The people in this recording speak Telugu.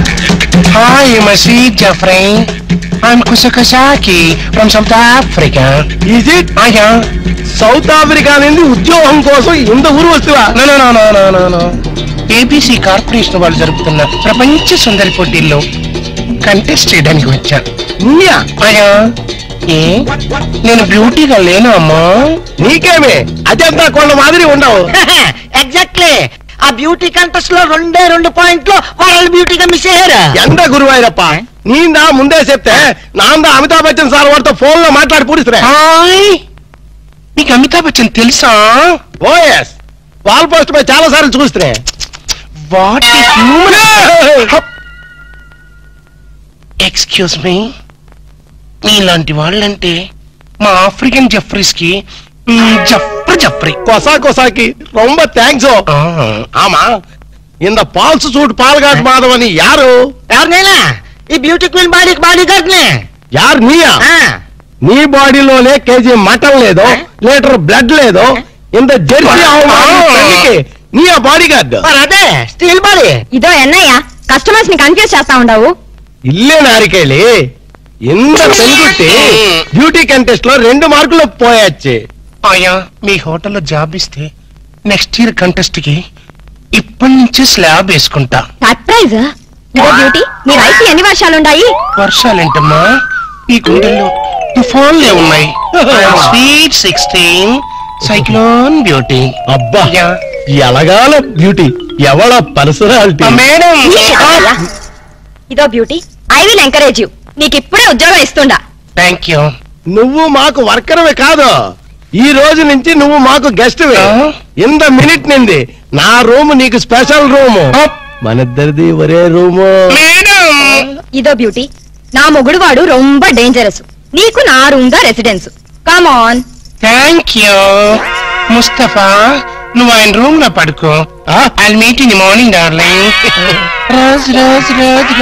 Hi, my sweet Jeffrey. I'm Kusakasaki from South Africa. Is it అయ్యా సౌత్ ఆఫ్రికా నుండి ఉద్యోగం కోసం ఇంత ఊరు వస్తువా no no no no no no ABC corporation వాళ్ళు జరుపుతున్న ప్రపంచ సుందరి పోటీల్లో కంటెస్ట్ చేయడానికి వచ్చా నీయా అయ్యా ఏ? నేను బ్యూటీగా లేను అమ్మా. నీకేమే? అజంతా కొండ మాదిరి ఉండవు. ఆ బ్యూటీ కంటెస్ట్లో రెండే రెండు పాయింట్లు వరల్డ్ బ్యూటీగా మిస్ అయ్యారు? ఎంత గురువాయిరప్ప? నీందా ముందే చెప్తే నాందా అమితాబ్ బచ్చన్ సార్ వాడితో ఫోన్లో మాట్లాడి పూడిస్తున్నా. హాయ్! నీకు అమితాబ్ బచ్చన్ తెలుసా? ఓఎస్ వాల్ పోస్ట్ పై చాలా సార్లు చూస్తున్నా. వాట్ ఎక్స్క్యూజ్ మీ మీలాంటి వాళ్ళంటే మా ఆఫ్రికన్ జఫ్రీస్కి జఫ్ర జఫ్రీ కొసా కొసాకి రొంబ థ్యాంక్స్ ఆమా இந்த பால்ஸ் சூட் பால்காட் மாதவன் யாரு ఎవరినైనా ఈ beauty queen body bodyguard ని యారు నీయా నీ బాడీలోనే కేజీ మటన్ లేదు లీటర్ బ్లడ్ లేదు ఇంత జెర్సీ ఆవు మాదిరి పెళ్లికి నీ ఆ బాడీ గార్డ్ మరి అదే స్టీల్ బాడీ ఇదో ఎన్నయ్య కస్టమర్స్ ని కన్ఫ్యూజ్ చేస్తా ఉండవు ఇల్లే నారికేళి ఇంత పెరుగుట్టి బ్యూటీ కంటెస్ట్ లో రెండు మార్కులు పోయొచ్చు అయ్యా మీ హోటల్లో జాబ్ ఇస్తే నెక్స్ట్ ఇయర్ కంటెస్ట్కి ఇప్పటి నుంచే స్లాబ్ వేసుకుంటా. సర్ప్రైజ్ బ్యూటీ నీ వయసు ఎన్ని వర్షాలుండాయి? వర్షాలేంటమ్మా? ఈ గుండెల్లో తుఫాన్లే ఉన్నాయి. స్వీట్ సిక్స్టీన్ సైక్లోన్ బ్యూటీ అబ్బా. ఎలగాల బ్యూటీ ఎవడ పర్సనాలిటీ? మేడం. ఇదో beauty I will encourage you నీకు ఇప్పుడే ఉద్యోగం ఇస్తుండా. థ్యాంక్ యూ నువ్వు మాకు వర్కర్వే కాదు. ఈ రోజు నుంచి నువ్వు మాకు గెస్ట్? ఇంత మినిట్ నింది. నా రూమ్ నీకు స్పెషల్ రూమ్. మనిద్దరిది ఒరే రూము. మేడం! ఇదో బ్యూటీ నా మొగుడు వాడు రొంబ డేంజరస్ నీకు నా room the residence come on thank you Mustafa నువ్వు ఆయన రూమ్లో పడుకో? I meet in morning darling Rose Rose Rose.